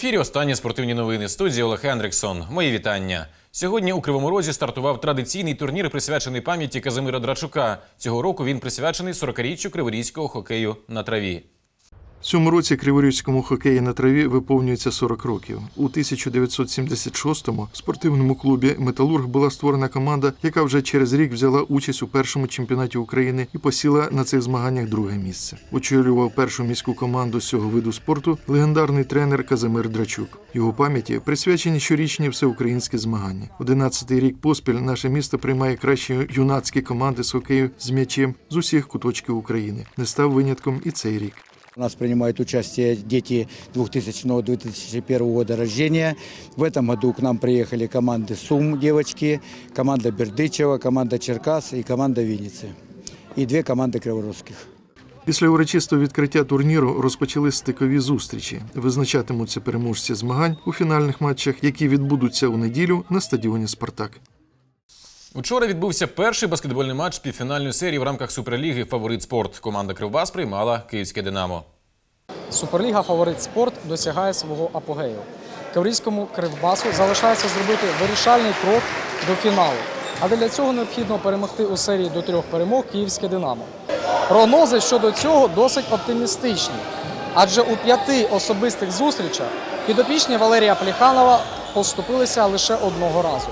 Ефірі останні спортивні новини. студії Олег Хендриксон. Мої вітання. Сьогодні у Кривому Розі стартував традиційний турнір, присвячений пам'яті Казимира Драчука. Цього року він присвячений 40-річчю криворізького хокею на траві. Цьому році Криворізькому хокеї на траві виповнюється 40 років. У 1976-му в спортивному клубі Металург була створена команда, яка вже через рік взяла участь у першому чемпіонаті України і посіла на цих змаганнях друге місце. Очолював першу міську команду з цього виду спорту легендарний тренер Казимир Драчук. Його пам'яті присвячені щорічні всеукраїнські змагання. Одинадцятий рік поспіль наше місто приймає кращі юнацькі команди з хокею з м'ячем з усіх куточків України. Не став винятком і цей рік. У нас принимают участие дети 2000-2001 года рождения. В этом году к нам приехали команды Сум, девочки, команда Бердычева, команда Черкас и команда Винницы. И две команды Криворусских. Після урочистого відкриття турніру розпочали стикові зустрічі. Визначатимуться переможці змагань у фінальних матчах, які відбудуться у неділю на стадіоні Спартак. Учора відбувся перший баскетбольний матч півфінальної серії в рамках Суперліги Фаворит Спорт. Команда Кривбас приймала Київське Динамо. Суперліга Фаворит Спорт досягає свого апогею. Каврійському кривбасу залишається зробити вирішальний крок до фіналу. Але для цього необхідно перемогти у серії до трьох перемог Київське Динамо. Прогнози щодо цього досить оптимістичні, адже у п'яти особистих зустрічах підопічні Валерія Пліханова поступилися лише одного разу.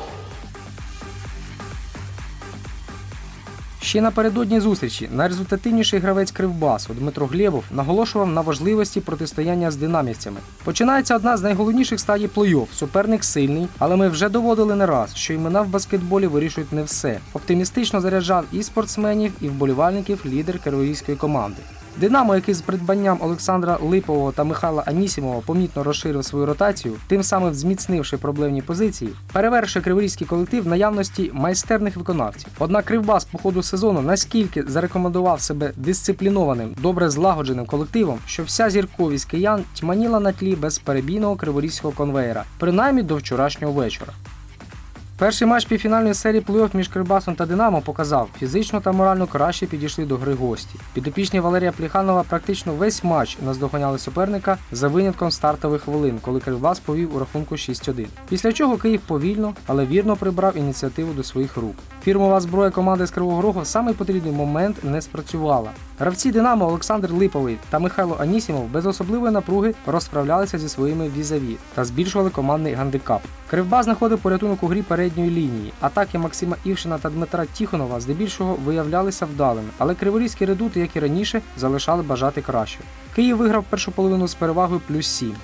Ще напередодні зустрічі найрезультативніший гравець Кривбасу Дмитро Глєбов наголошував на важливості протистояння з динамівцями. Починається одна з найголовніших стадій плей-офф. Суперник сильний, але ми вже доводили не раз, що імена в баскетболі вирішують не все. Оптимістично заряджав і спортсменів, і вболівальників лідер криворізької команди. Динамо, який з придбанням Олександра Липового та Михайла Анісімова помітно розширив свою ротацію, тим самим зміцнивши проблемні позиції, перевершує криворізький колектив наявності майстерних виконавців. Однак Кривбас по ходу сезону наскільки зарекомендував себе дисциплінованим, добре злагодженим колективом, що вся зірковість киян тьманіла на тлі безперебійного криворізького конвеєра, принаймні до вчорашнього вечора. Перший матч півфінальної серії плей-офф між Кривбасом та Динамо показав, фізично та морально краще підійшли до гри гості. Підопічні Валерія Пліханова практично весь матч наздоганяли суперника за винятком стартових хвилин, коли Кривбас повів у рахунку 6-1. Після чого Київ повільно, але вірно прибрав ініціативу до своїх рук. Фірмова зброя команди з Кривого Рогу в самий потрібний момент не спрацювала. Гравці Динамо Олександр Липовий та Михайло Анісімов без особливої напруги розсправлялися зі своїми візаві та збільшували командний гандикап. Кривбас знаходив порятунок у грі передньої лінії. Атаки Максима Івшина та Дмитра Тіхонова здебільшого виявлялися вдалими, але криворізькі редути, як і раніше, залишали бажати кращого. Київ виграв першу половину з перевагою плюс 7.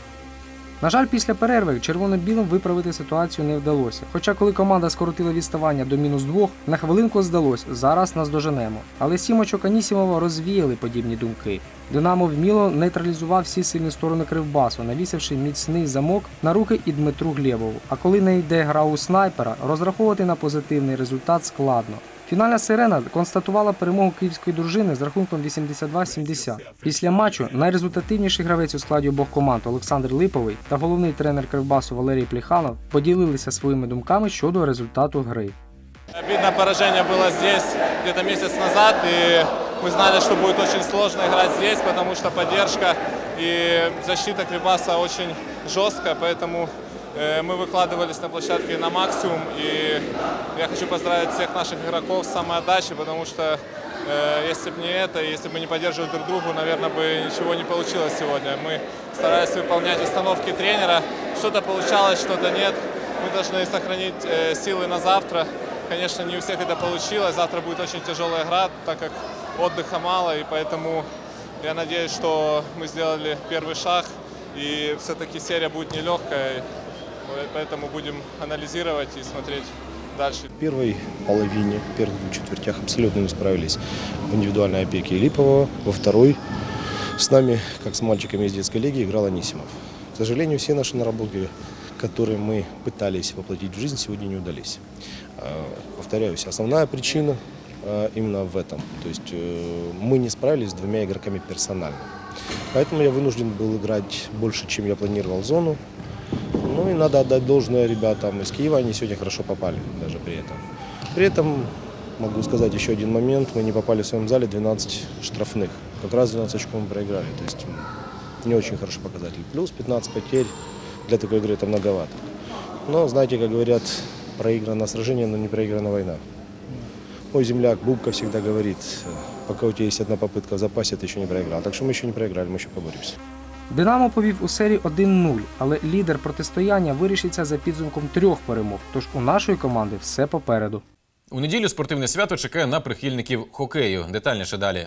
На жаль, після перерви червоно-білим виправити ситуацію не вдалося. Хоча, коли команда скоротила відставання до мінус двох, на хвилинку здалось, зараз нас доженемо. Але сім очок Анісімова розвіяли подібні думки. Динамо вміло нейтралізував всі сильні сторони кривбасу, навісивши міцний замок на руки і Дмитру Глєбову. А коли не йде гра у снайпера, розраховувати на позитивний результат складно. Фінальна сирена констатувала перемогу київської дружини з рахунком 82-70. Після матчу найрезультативніший гравець у складі обох команд Олександр Липовий та головний тренер Кривбасу Валерій Пліханов поділилися своїми думками щодо результату гри. Обидное поражение было здесь где-то месяц назад, и мы знали, что будет очень сложно играть здесь, потому что поддержка и защита Крибаса очень жесткая, поэтому э, мы выкладывались на площадке на максимум, и я хочу поздравить всех наших игроков с самоотдачей, потому что если бы не это, если бы не поддерживали друг другу, наверное, бы ничего не получилось сегодня. Мы старались выполнять установки тренера, что-то получалось, что-то нет. Мы должны сохранить силы на завтра. Конечно, не у всех это получилось. Завтра будет очень тяжелая игра, так как отдыха мало. И поэтому я надеюсь, что мы сделали первый шаг. И все-таки серия будет нелегкая. Поэтому будем анализировать и смотреть дальше. В первой половине, в первых двух четвертях абсолютно не справились в индивидуальной опеке Липового. Во второй с нами, как с мальчиками из детской лиги, играл Анисимов. К сожалению, все наши наработки, которые мы пытались воплотить в жизнь, сегодня не удались. Э, Повторяюсь, основная причина э, именно в этом. То есть э, мы не справились с двумя игроками персонально. Поэтому я вынужден был играть больше, чем я планировал зону. Ну и надо отдать должное ребятам из Киева, они сегодня хорошо попали даже при этом. При этом могу сказать еще один момент, мы не попали в своем зале 12 штрафных. Как раз 12 очков мы проиграли, то есть не очень хороший показатель. Плюс 15 потерь Для такой игры это многовато. Но, знаете, как говорят, проиграно сражение, но не проиграна война. Мой земляк Бубка всегда говорит, пока у тебя есть одна попытка в запасе, ты еще не проиграл. Так что мы еще не проиграли, мы еще поборемся. Динамо повів у серії 1-0, але лідер протистояння вирішиться за підсумком трьох перемог. Тож у нашої команди все попереду. У неділю спортивне свято чекає на прихильників хокею. Детальніше далі.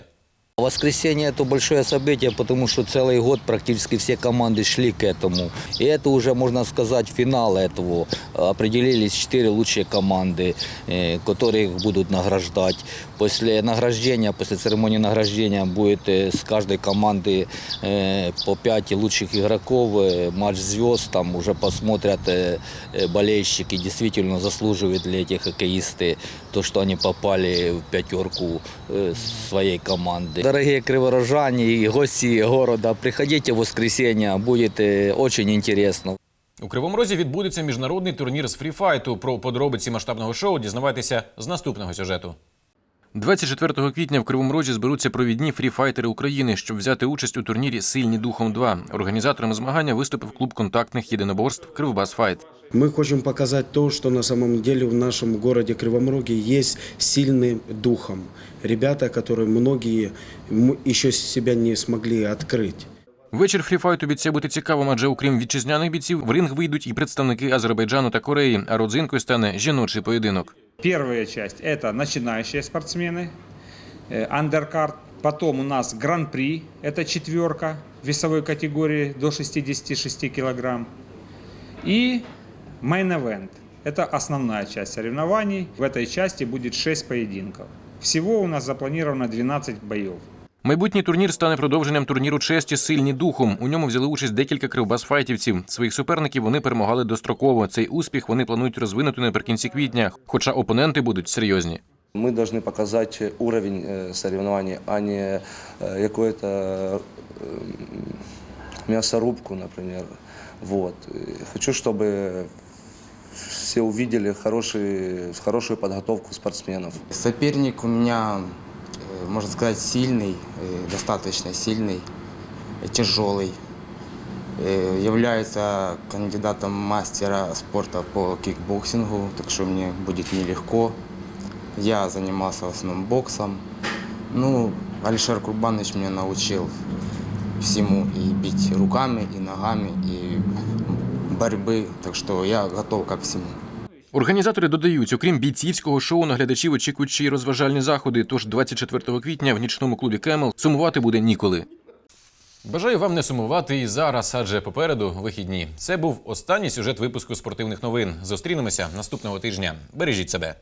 Воскресенье это большое событие, потому что целый год практически все команды шли к этому. И это уже, можно сказать, финал этого. Определились четыре лучшие команды, э, которых будут награждать. После награждения, после церемонии награждения будет э, с каждой команды э, по пять лучших игроков. э, Матч звезд, там уже посмотрят э, э, болельщики, действительно заслуживают ли эти хоккеисты то, что они попали в пятерку э, своей команды. Дорогие криворожане и гости города, приходите в воскресенье, будет э, очень интересно. У Кривому Розі відбудеться міжнародний турнір з фріфайту. Про подробиці масштабного шоу дізнавайтеся з наступного сюжету. 24 квітня в Кривому Розі зберуться провідні фріфайтери України, щоб взяти участь у турнірі Сильні духом 2 Організаторами змагання виступив клуб контактних єдиноборств Кривбас Файт. Мы хотим показать то, что на самом деле в нашем городе Кривом Роге есть сильным духом. Ребята, которые многие м- еще себя не смогли открыть. Вечір фріфайту обіцяє бути цікавим, адже окрім вітчизняних бійців, в ринг вийдуть і представники Азербайджану та Кореї, а родзинкою стане жіночий поєдинок. Первая часть – это начинающие спортсмены, э, андеркарт. Потом у нас гран-при, это четверка весовой категории до 66 килограмм. И мейн-эвент – это основная часть соревнований. В этой части будет 6 поединков. Всего у нас запланировано 12 боев. Майбутній турнір стане продовженням турніру честі сильні духом. У ньому взяли участь декілька кривбас-файтівців. Своїх суперників вони перемагали достроково. Цей успіх вони планують розвинути наприкінці квітня, хоча опоненти будуть серйозні. Мы должны показать уровень э, соревнований, а не э, какую-то э, мясорубку, например. Вот. И Хочу, чтобы все увидели хороший, хорошую подготовку спортсменов. Соперник у меня, э, можно сказать, сильный, э, достаточно сильный, тяжелый. Э, Является кандидатом мастера спорта по кикбоксингу, так что мне будет нелегко. Я занимался в основном боксом. Ну, Алишер Курбанович меня научил всему и бить руками, и ногами, и борьбы, так что я готов ко всему. Організатори додають, окрім бійцівського шоу, наглядачів очікують ще й розважальні заходи. Тож 24 квітня в нічному клубі Кемел сумувати буде ніколи. Бажаю вам не сумувати і зараз, адже попереду вихідні. Це був останній сюжет випуску спортивних новин. Зустрінемося наступного тижня. Бережіть себе.